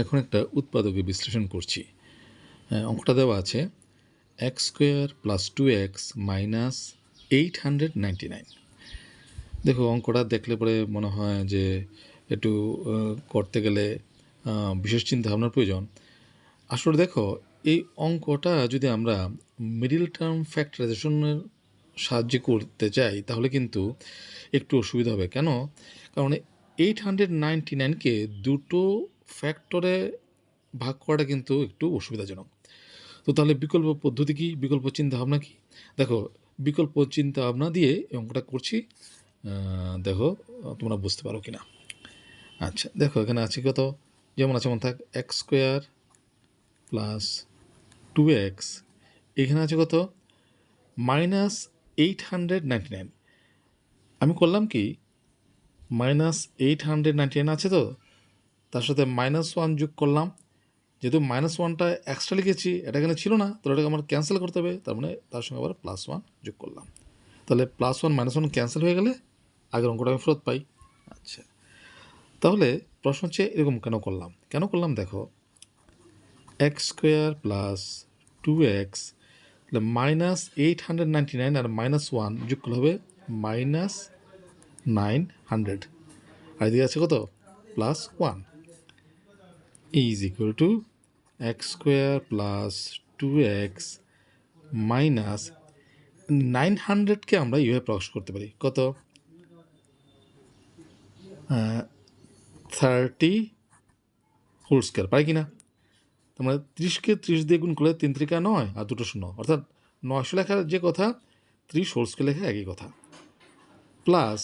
এখন একটা উৎপাদকে বিশ্লেষণ করছি। অঙ্কটা দেওয়া আছে X square plus two X minus eight hundred ninety nine দেখো, অঙ্কটা দেখলে পরে মনে হয় যে একটু করতে গেলে বিশেষ চিন্তা ভাবনার প্রয়োজন। আসলে দেখো, এই অঙ্কটা যদি আমরা মিডিল টার্ম ফ্যাক্টরাইজেশনের সাহায্যে করতে চাই, তাহলে কিন্তু একটু অসুবিধা হবে। কেন? কারণ এইট হান্ড্রেড নাইনটি নাইনকে দুটো ফ্যাক্টরে ভাগ করাটা কিন্তু একটু অসুবিধাজনক। তো তাহলে বিকল্প পদ্ধতি কি? বিকল্প চিন্তা ভাবনা কি? দেখো, বিকল্প চিন্তা ভাবনা দিয়ে অঙ্কটা করছি। দেখো, তোমরা বুঝতে পারো কি না আচ্ছা দেখো, এখানে আছে কত? যেমন আছে, যেমন থাক X square plus two X এখানে আছে কত? Minus eight hundred ninety nine আমি করলাম কি? Minus eight hundred ninety nine আছে তো? তার সাথে মাইনাস ওয়ান যোগ করলাম। যেহেতু মাইনাস ওয়ানটা এক্সট্রা লিখেছি, এটা এখানে ছিল না, তাহলে এটাকে আমার ক্যান্সেল করতে হবে, তার মানে তার সঙ্গে আবার প্লাস ওয়ান যোগ করলাম। তাহলে plus one minus one cancel হয়ে গেলে আগের অঙ্কটা আমি ফেরত পাই। আচ্ছা তাহলে প্রশ্ন হচ্ছে এরকম কেন করলাম? কেন করলাম দেখো X square plus two X তাহলে minus eight hundred ninety nine আর মাইনাস ওয়ান যোগ করলে হবে মাইনাস নাইন হান্ড্রেড আর এদিকে আছে কত? Plus one is equal to X square plus two X minus nine হান্ড্রেডকে আমরা এইভাবে প্রকাশ করতে পারি। কত? থার্টি হোল স্কোয়ার পাই কি না তার মানে ত্রিশকে ত্রিশ দিয়ে গুণ করলে তিন ত্রিকা নয় আর দুটো শূন্য। অর্থাৎ নয়শো লেখার যে কথা, ত্রিশ হোল স্কোয়ার লেখা একই কথা। প্লাস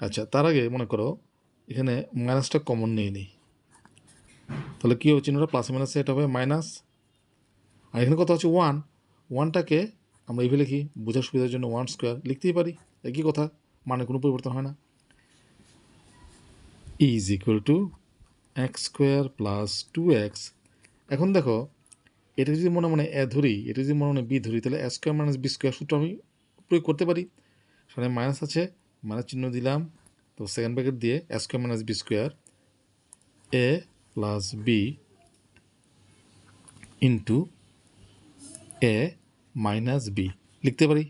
আচ্ছা তার আগে মনে করো, এখানে মাইনাসটা কমন নিয়ে নিই। তাহলে কী হবে? চিহ্নটা প্লাস মাইনাসে এটা হবে মাইনাস আর এখানে কথা হচ্ছে ওয়ান ওয়ানটাকে আমরা এইভাবে লিখি, বোঝার সুবিধার জন্য ওয়ান স্কোয়ার লিখতেই পারি। একই কথা মানে কোনো পরিবর্তন হয় না। Is equal to X square plus two X এখন দেখো, এটা যদি মনে মনে এ ধরি, এটা যদি মনে মনে বি ধরি, তাহলে A square minus B square সূত্র আমি প্রয়োগ করতে পারি। সেখানে মাইনাস আছে মাইনাস চিহ্ন দিলাম। তো সেকেন্ড ব্র্যাকেট দিয়ে A square minus B square A plus B into A minus B লিখতে পারি?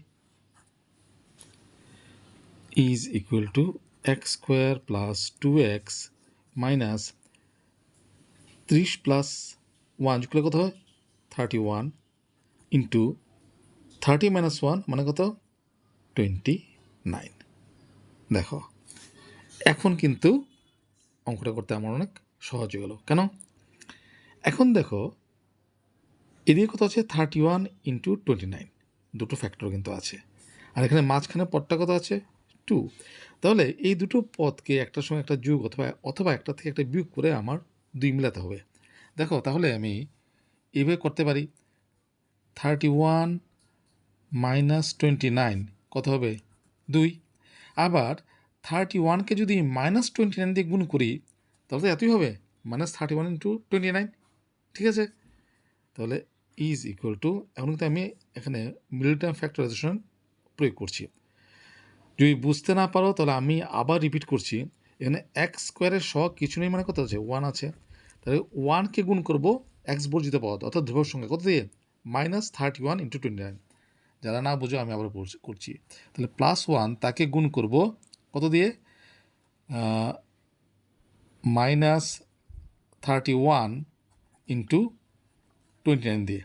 Is equal to X square plus two X minus ত্রিশ প্লাস ওয়ান করলে কত হয়? Thirty one into thirty minus one মানে কত? Twenty nine দেখো, এখন কিন্তু অঙ্কটা করতে আমার অনেক সহজ হয়ে গেল কেন? এখন দেখো এদিকে কত আছে thirty one into twenty nine দুটো ফ্যাক্টর কিন্তু আছে। আর এখানে মাঝখানে পদটা কত আছে? টু তাহলে এই দুটো পদকে একটার সঙ্গে একটা যোগ অথবা অথবা একটা থেকে একটা বিয়োগ করে আমার দুই মিলাতে হবে। দেখো, তাহলে আমি এইভাবে করতে পারি। Thirty one minus twenty nine কত হবে? দুই। আবার থার্টি ওয়ানকে যদি মাইনাস টোয়েন্টি নাইন দিয়ে গুণ করি তাহলে তো এতই হবে। Minus thirty one into twenty nine ঠিক আছে? তাহলে ইজ ইকুয়াল টু এখন কিন্তু আমি এখানে মিডল টার্ম ফ্যাক্টরাইজেশন প্রয়োগ করছি। যদি বুঝতে না পারো, তাহলে আমি আবার রিপিট করছি। এখানে এক্স স্কোয়ারের সহ কিছু নেই মানে কত আছে? ওয়ান আছে। তাহলে ওয়ানকে গুণ করব এক্স বর্জিত পদ, অর্থাৎ ধ্রুবক সংখ্যা। কত দিয়ে? Minus thirty one into twenty nine যারা না বুঝো, আমি আবার করছি। তাহলে প্লাস ওয়ান তাকে গুণ করব কত দিয়ে? Minus thirty one into twenty nine দিয়ে।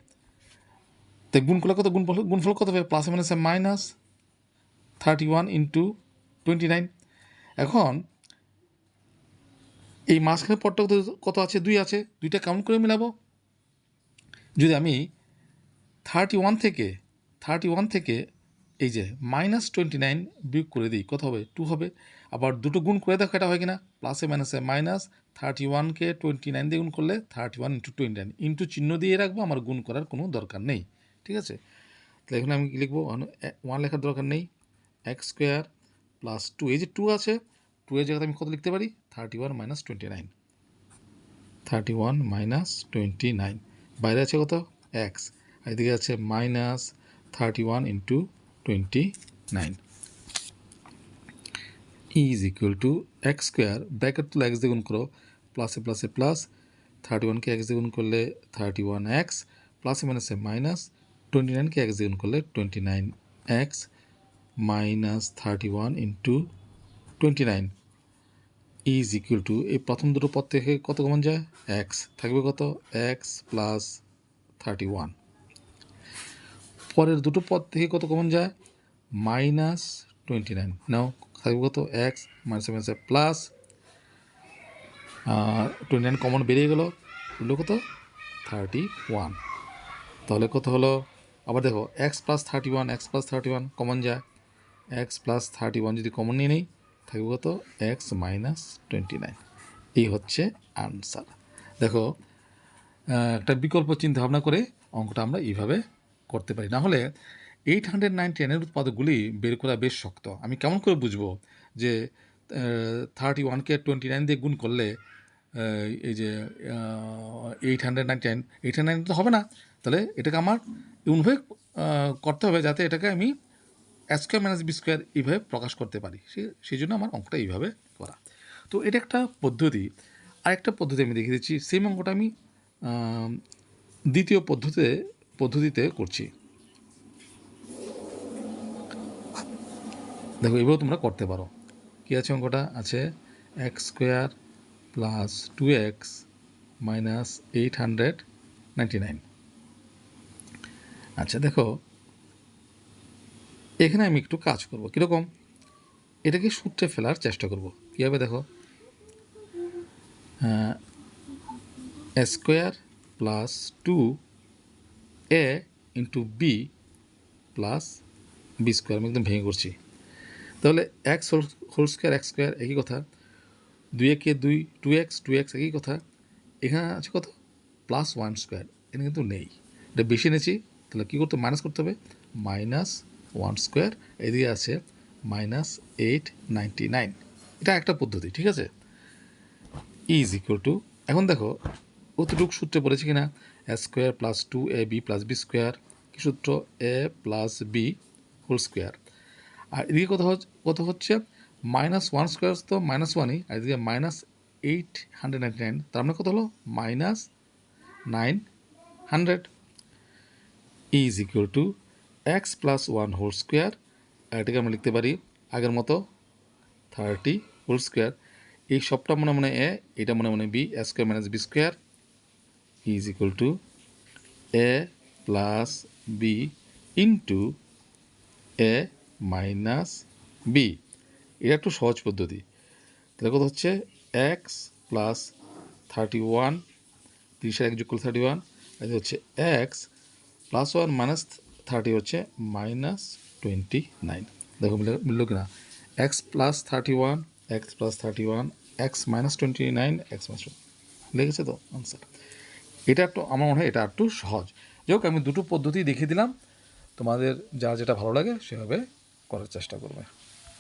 তাই গুণ করলে কত? গুণফল গুণফল কত হবে? প্লাস মাইনাসে minus thirty one into twenty nine এখন, এই মাঝখানে পদটা কত কত আছে? দুই আছে। দুইটা কাউন্ট করে মিলাবো। যদি আমি থার্টি ওয়ান থেকে থার্টি ওয়ান থেকে এই যে মাইনাস টোয়েন্টি নাইন বিয়োগ করে দিই, কত হবে? টু হবে। আবার দুটো গুণ করে দেখো এটা হয় কিনা। প্লাসে মাইনাসে মাইনাস থার্টি ওয়ানকে টোয়েন্টি নাইন দিয়ে গুণ করলে thirty one into twenty nine into চিহ্ন দিয়ে রাখব, আমার গুণ করার কোনো দরকার নেই। ঠিক আছে? তাহলে এখানে আমি কি লিখব? ওয়ান লেখার দরকার নেই। এক্স স্কোয়ার প্লাস টু এই যে টু আছে টু এর জায়গাতে আমি কত লিখতে পারি? Thirty one minus twenty nine thirty one minus twenty nine বাইরে আছে কত? এক্স এদিকে আছে minus thirty one into twenty nine is equal to x square bracket তুলে এক্স দিয়ে গুণ করো প্লাসে প্লাসে প্লাস থার্টি ওয়ানকে এক্স দিয়ে গুণ করলে থার্টি ওয়ান এক্স প্লাস মাইনাসে মাইনাস টোয়েন্টি নাইনকে এক্স দিয়ে গুণ করলে twenty nine x minus thirty one into twenty nine is equal to এই প্রথম দুটো পদ থেকে কত কমন যায়? এক্স থাকবে কত? এক্স প্লাস থার্টি ওয়ান পরের দুটো পদ থেকে কত কমন যায়? মাইনাস টোয়েন্টি নাইন নাও থাকবে কত এক্স মাইনাস মাইনাসে প্লাস টোয়েন্টি নাইন কমন বেরিয়ে গেলো। হলো কত? থার্টি ওয়ান তাহলে কত হলো? আবার দেখো x plus thirty one x plus thirty one common যায়। এক্স প্লাস থার্টি ওয়ান যদি কমন নিয়ে নেই থাকবে কত এক্স মাইনাস টোয়েন্টি নাইন এই হচ্ছে আনসার দেখো একটা বিকল্প চিন্তা ভাবনা করে অঙ্কটা আমরা এইভাবে করতে পারি। না হলে এইট হান্ড্রেড নাইনটি এর উৎপাদকগুলি বের করা বেশ শক্ত। আমি কেমন করে বুঝব যে থার্টি ওয়ানকে টোয়েন্টি নাইন দিয়ে গুণ করলে এই যে eight hundred nine eight hundred nine তো হবে না। তাহলে এটাকে আমার এমনভাবে করতে হবে যাতে এটাকে আমি স্কোয়ার মাইনাস বি স্কোয়ার এইভাবে প্রকাশ করতে পারি। সেই জন্য আমার অঙ্কটা এইভাবে করা। তো এটা একটা পদ্ধতি। আরেকটা পদ্ধতি আমি দেখিয়ে দিচ্ছি। সেম অঙ্কটা আমি দ্বিতীয় পদ্ধতিতে পদ্ধতিতে করছি। দেখো এভাবেও তোমরা করতে পারো। কী আছে অঙ্কটা? আছে x square plus two x minus eight hundred ninety nine আচ্ছা দেখো, এখানে আমি একটু কাজ করব। কীরকম? এটাকে সূত্রে ফেলার চেষ্টা করব। কীভাবে দেখো? Square plus two a into b plus b square আমি একদম ভেঙে করছি। তাহলে x whole whole square x square একই কথা, দুই একে দুই টু এক্স টু এক্স একই কথা, এখানে আছে কত? প্লাস ওয়ান স্কোয়ার এখানে কিন্তু নেই। এটা বেশি এনেছি তাহলে কী করতে মাইনাস করতে হবে। মাইনাস ওয়ান স্কোয়ার এদিকে আছে মাইনাস এইট নাইনটি নাইন এটা একটা পদ্ধতি, ঠিক আছে? ইজ ইকুয়াল টু এখন দেখো অতটুকু সূত্রে পড়েছে কিনা? A square plus two a b plus b square কি সূত্র? A plus b whole square আর এদিকে কত কত হচ্ছে মাইনাস ওয়ান স্কোয়ার তো মাইনাস ওয়ানই আর এদিকে minus eight hundred ninety nine তার মানে কত হলো? Minus nine hundred is equal to x plus one whole square এটাকে আমরা লিখতে পারি আগের মতো থার্টি হোল স্কোয়ার এই সবটা মনে মনে এ এটা মনে মনে b a square minus b square is equal to a plus b into a minus b এটা একটু সহজ পদ্ধতি। তাহলে কত হচ্ছে? এক্স প্লাস থার্টি ওয়ান তিরিশের এক যোগ থার্টি ওয়ান এটা হচ্ছে x plus one minus thirty হচ্ছে মাইনাস টোয়েন্টি নাইন দেখো মিলল কিনা? X plus thirty one x plus thirty one x minus twenty nine x minus লেগেছে তো আনসার এটা একটু আমার মনে হয় এটা একটু সহজ। যাই হোক, আমি দুটো পদ্ধতি দেখিয়ে দিলাম। তোমাদের যা যেটা ভালো লাগে সেভাবে করার চেষ্টা করবে।